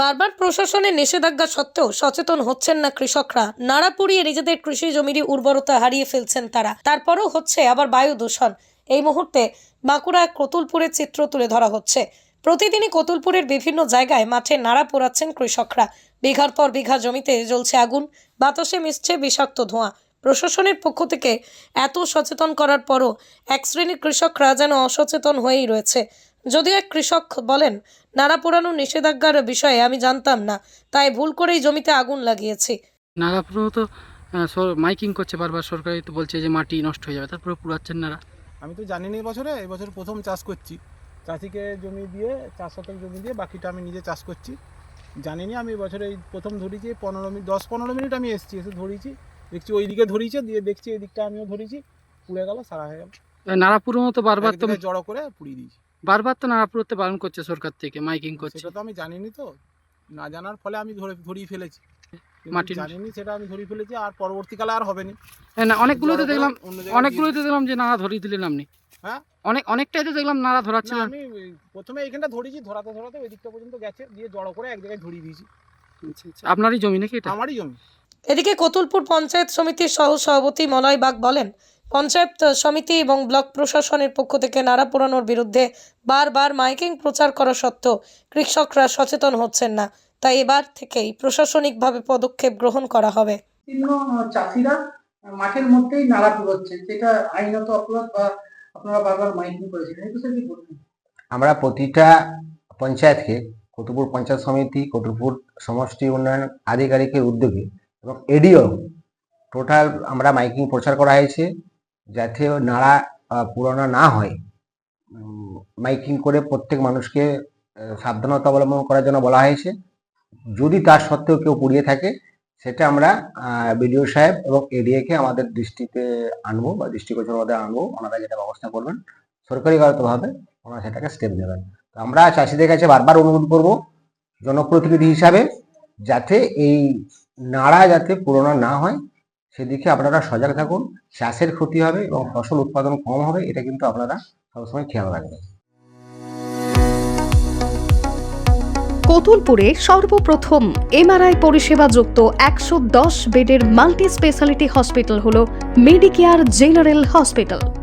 বারবার প্রশাসনের নিষেধাজ্ঞা সত্ত্বেও সচেতন হচ্ছেন না কৃষকরা। নাড়া পুড়িয়ে নিজেদের কৃষি জমির উর্বরতা হারিয়ে ফেলছেন তারা। তারপরও হচ্ছে আবার বায়ু দূষণ এই মুহূর্তে বাঁকুড়া কতুলপুরের চিত্র তুলে ধরা হচ্ছে। প্রতিদিনই কতুলপুরের বিভিন্ন জায়গায় মাঠে নাড়া পোড়াচ্ছেন কৃষকরা। বিঘার পর বিঘা জমিতে জ্বলছে আগুন, বাতাসে মিশছে বিষাক্ত ধোঁয়া। প্রশাসনের পক্ষ থেকে এত সচেতন করার পরও এক শ্রেণির কৃষকরা যেন অসচেতন হয়েই রয়েছে। যদিও এক কৃষক বলেন নাড়া পোড়ানোর নিষেধাজ্ঞার বিষয়ে আমি জানতাম না তাই ভুল করেই জমিতে আগুন লাগিয়েছি। নাড়াপুরো তো আহ, মাইকিং করছে বারবার সরকারি তো বলছে যে মাটি নষ্ট হয়ে যাবে তারপরে পুরাচ্ছেন নাড়া। আমি তো জানি না এই বছরে এই বছর প্রথম চাষ করছি। চাষিকে জমি দিয়ে চার শতক জমি দিয়ে বাকিটা আমি নিজে চাষ করছি। জানিনি আমি এবছর এই প্রথম ধরেছি পনেরো মিনিট দশ পনেরো মিনিট আমি এসেছি এসে ধরেছি দেখছি ওই দিকে ধরিয়েছে দিয়ে দেখছি এই দিকটা আমিও ধরেছি পুড়ে গেল সারা হয়ে গেল। নাড়াপুরও তো বারবার তো জড়ো করে পুড়িয়ে দিয়েছি। বারবার তো নাড়াপুরতে বারণ করছে সরকার থেকে মাইকিং করছে। সেটা তো আমি জানিনি তো। না জানার ফলে আমি ধরে ধরিয়ে ফেলেছি। মাটি জানিনি সেটা আমি ধরিয়ে ফেলেছি আর পরবর্তীকালে আর হবে না। হ্যাঁ, না অনেকগুলোতে দেখলাম অনেকগুলোতে দেখলাম যে নাড়া ধরিয়ে দিলেন আপনি। হ্যাঁ? অনেক অনেকটাই তো দেখলাম নাড়া না, ধরাচ্ছিলেন। আমি প্রথমে এইখানটা ধরেছি ধরাতে ধরাতে ওই দিকটা পর্যন্ত গেছে দিয়ে জড়ো করে এক জায়গায় ধরিয়ে দিয়েছি। আচ্ছা, আচ্ছা। আপনারই জমি নাকি এটা? আমারই জমি। এদিকে কতুলপুর পঞ্চায়েত সমিতির সহ সভাপতি মলয় বাগ বলেন পঞ্চায়েত সমিতি এবং ব্লক প্রশাসনের পক্ষ থেকে নাড়া পোড়ানোর বিরুদ্ধে বারবার মাইকিং প্রচার করা সত্ত্বেও কৃষকরা সচেতন হচ্ছেন না। তাই এবার থেকেই প্রশাসনিকভাবে পদক্ষেপ গ্রহণ করা হবে। চাষিরা মাঠের মধ্যেই যেটা আইনত অপরাধ বা আপনারা বারবার মাইকিং করেছিলেন আমরা প্রতিটা পঞ্চায়েতকে কতুপুর পঞ্চায়েত সমিতি কতুপুর সমষ্টি উন্নয়ন আধিকারিকের উদ্যোগে এবং এডিও টোটাল আমরা মাইকিং প্রচার করা হয়েছে। যাতে নাড়া পুরানো না হয়। মাইকিং করে প্রত্যেক মানুষকে সাবধানতা অবলম্বন করার জন্য বলা হয়েছে। যদি তার সত্ত্বেও কেউ পুড়িয়ে থাকে, সেটা আমরা বিডিও সাহেব এবং এডিএকে আমাদের দৃষ্টিতে আনব বা দৃষ্টিগোচর মধ্যে আনব। ওনারা যেটা ব্যবস্থা করবেন, সরকারিগতভাবে ওনারা সেটাকে স্টেপ নেবেন তো আমরা চাষিদের কাছে বারবার অনুরোধ করব, জনপ্রতিনিধি হিসাবে, যাতে এই নাড়া যাতে পুরোনো না হয় সেদিকে আপনারা সজাগ থাকুন, চাষের ক্ষতি হবে এবং ফসল উৎপাদন কম হবে, এটা কিন্তু আপনারা সবসময় খেয়াল রাখবেন। কতুলপুরে সর্বপ্রথম এমআরআই পরিষেবা যুক্ত একশো দশ বেডের মাল্টি স্পেশালিটি হসপিটাল হল মেডিকেয়ার জেনারেল হসপিটাল।